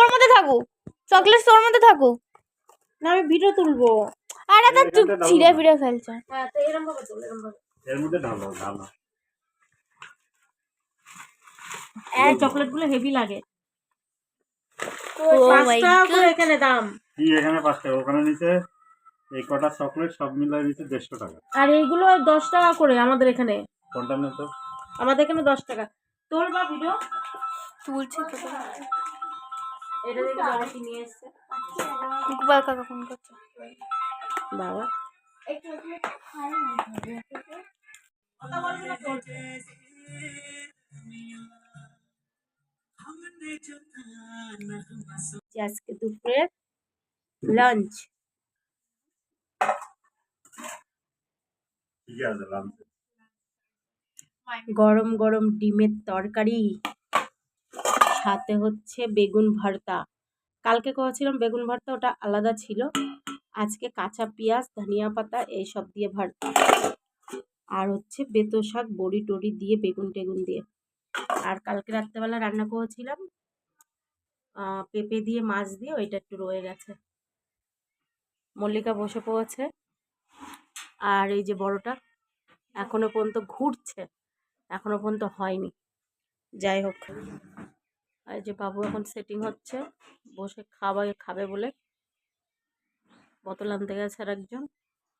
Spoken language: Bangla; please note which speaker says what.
Speaker 1: ওর মধ্যে থাকুক চকলেট তোর মধ্যে থাকুক
Speaker 2: না আমি ভিডিও তুলবো।
Speaker 1: আরে ছিঁড়ে ফিরে ফেলছে।
Speaker 2: হ্যাঁ তো এরকম ভাবে তুল এরকম ভাবে।
Speaker 3: এর মধ্যে ঢালো ঢালো
Speaker 2: এই চকলেটগুলো হেভি লাগে করে এখানে দাম।
Speaker 3: কি এখানে পাঁচ ওখানে নিচে এই কটা চকলেট সব মিলাই নিচে দেড়শো টাকা।
Speaker 2: আর এইগুলো দশ টাকা করে আমাদের এখানে।
Speaker 3: কোনটা নেই তো
Speaker 2: আমাদের এখানে দশ টাকা। তোর বা ভিডিও
Speaker 1: তুলছি তো
Speaker 2: এটা দেখে বাবা কি নিয়ে এসছে।
Speaker 1: ইকবাল কাকা ফোন করছে।
Speaker 2: বাবা? আজকে দুপুরে লাঞ্চ
Speaker 3: ঠিক আছে লাঞ্চ
Speaker 2: গরম গরম ডিমের তরকারি। সাথে হচ্ছে বেগুন ভর্তা। কালকে করেছিলাম বেগুন ভর্তা, ওটা আলাদা ছিল। আজকে কাঁচা পেঁয়াজ, ধনিয়া পাতা, এইসব দিয়ে ভর্তা। আর হচ্ছে বেতো শাক, বড়ি টড়ি দিয়ে বেগুন টেগুন দিয়ে। আর কালকে রাত্রেবেলা রান্না করেছিলাম পেঁপে দিয়ে, মাছ দিয়ে, ওইটা একটু রয়ে গেছে। মল্লিকা বসে পড়েছে। আর এই যে বড়টা, এখনও পর্যন্ত ঘুরছে। এখনও পর্যন্ত হয়নি। যাই হোক আর যে বাবু এখন সেটিং হচ্ছে, বসে খাবার খাবে বলে। বোতল আনতে গেছে আর একজন